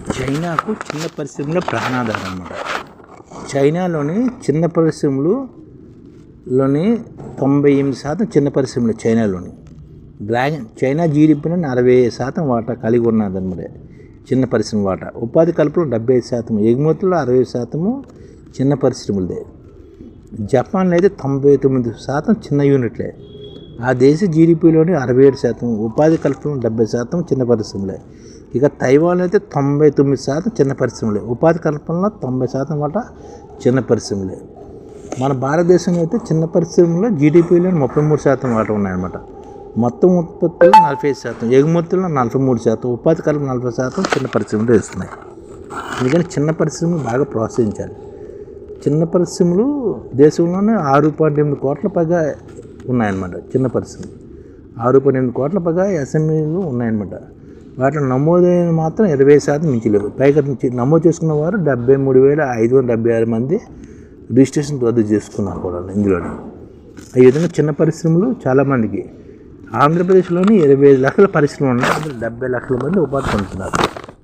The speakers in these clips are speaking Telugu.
చైనాకు చిన్న పరిశ్రమల ప్రాణాధారం అన్నమాట. చైనాలోని చిన్న పరిశ్రమలు లోని తొంభై ఎనిమిది శాతం చిన్న పరిశ్రమలు చైనాలోని. డ్రాగన్ చైనా జీడిపిన అరవై శాతం వాటా కలిగి ఉన్నదన్నమాట చిన్న పరిశ్రమ వాటా. ఉపాధి కల్పన డెబ్బై ఐదు శాతం ఎగుమతుల్లో అరవై శాతము చిన్న పరిశ్రమలదే. జపాన్లో అయితే తొంభై తొమ్మిది శాతం చిన్న యూనిట్లే. ఆ దేశ జీడిపిలోని అరవై ఏడు శాతం ఉపాధి కల్పన డెబ్బై శాతం చిన్న పరిశ్రమలే. ఇక తైవాన్ అయితే తొంభై తొమ్మిది శాతం చిన్న పరిశ్రమలే. ఉపాధి కల్పనలో తొంభై శాతం కూడా చిన్న పరిశ్రమలే. మన భారతదేశంలో అయితే చిన్న పరిశ్రమలో జీడిపిలో ముప్పై మూడు శాతం వాటా ఉన్నాయన్నమాట. మొత్తం ఉత్పత్తులు నలభై ఐదు శాతం ఎగుమతుల్లో నలభై మూడు శాతం ఉపాధి కల్పన నలభై శాతం చిన్న పరిశ్రమలు వేస్తున్నాయి అందుకని చిన్న పరిశ్రమలు బాగా ప్రోత్సహించాలి. చిన్న పరిశ్రమలు దేశంలోనే ఆరు పాయింట్ ఎనిమిది కోట్ల పైగా ఉన్నాయన్నమాట చిన్న పరిశ్రమలు. ఆరు పాయింట్ ఎనిమిది కోట్ల పైగా ఎస్ఎంఈలు ఉన్నాయన్నమాట. వాటిలో నమోదైన మాత్రం ఇరవై శాతం మించలేవు పైగా నుంచి నమోదు చేసుకున్న వారు డెబ్బై మూడు వేల ఐదు వందల డెబ్బై ఆరు మంది రిజిస్ట్రేషన్ రద్దు చేసుకున్నారు కూడా ఇందులోనే. ఈ విధంగా చిన్న పరిశ్రమలు చాలామందికి ఆంధ్రప్రదేశ్లోని ఇరవై ఐదు లక్షల పరిశ్రమలు ఉన్నాయి. అందులో డెబ్బై లక్షల మంది ఉపాధి పొందుతున్నారు.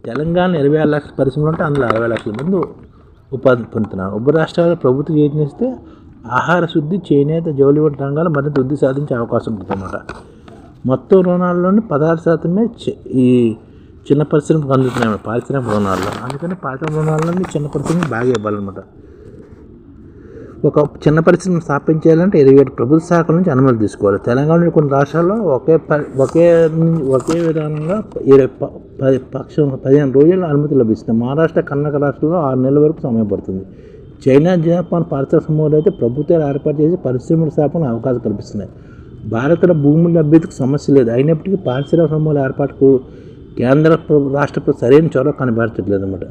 తెలంగాణ ఇరవై ఆరు లక్షల పరిశ్రమలు ఉంటే అందులో అరవై లక్షల మంది ఉపాధి పొందుతున్నారు. ఉభయ రాష్ట్రాల ప్రభుత్వం చేస్తే ఆహార శుద్ధి చేనేత జౌలి వంటి రంగాలు మరింత వృద్ధి సాధించే అవకాశం ఉంటుందన్నమాట. మొత్తం రుణాల్లోని పదహారు శాతమే ఈ చిన్న పరిశ్రమకు అందుతున్నాయి పారిశ్రామిక రుణాల్లో. అందుకని పారిశ్రామిక రుణాలని చిన్న పరిశ్రమ బాగా ఇవ్వాలన్నమాట. ఒక చిన్న పరిశ్రమ స్థాపించాలంటే ఇరవై ఏడు ప్రభుత్వ శాఖల నుంచి అనుమతి తీసుకోవాలి. తెలంగాణలో కొన్ని రాష్ట్రాల్లో ఒకే ప- ఒకే ఒకే విధానంగా ఇరవై పది పక్షం పదిహేను రోజుల్లో అనుమతి లభిస్తుంది. మహారాష్ట్ర కర్ణాటక రాష్ట్రంలో ఆరు నెలల వరకు సమయం పడుతుంది. చైనా జపాన్ పారిశ్రామిక సమూహాలు అయితే ప్రభుత్వాలు ఏర్పాటు చేసి పరిశ్రమల స్థాపన అవకాశం కల్పిస్తున్నాయి. భారత భూముల లభ్యతకు సమస్య లేదు. అయినప్పటికీ పారిశ్రామిక సమూహాల ఏర్పాటుకు కేంద్ర రాష్ట్ర సరైన చొరవ కనబడట్లేదు అనమాట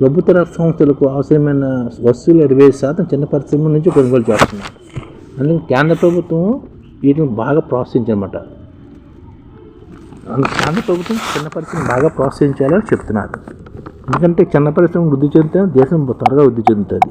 ప్రభుత్వ రంగ సంస్థలకు అవసరమైన వస్తువులు ఇరవై ఐదు శాతం చిన్న పరిశ్రమల నుంచి కొనుగోలు చేస్తున్నారు. అందుకే కేంద్ర ప్రభుత్వం వీటిని బాగా ప్రోత్సహించమాట అందుకే కేంద్ర ప్రభుత్వం చిన్న పరిశ్రమ బాగా ప్రోత్సహించాలని చెప్తున్నారు. ఎందుకంటే చిన్న పరిశ్రమ వృద్ధి చెందితే దేశం త్వరగా వృద్ధి చెందుతుంది.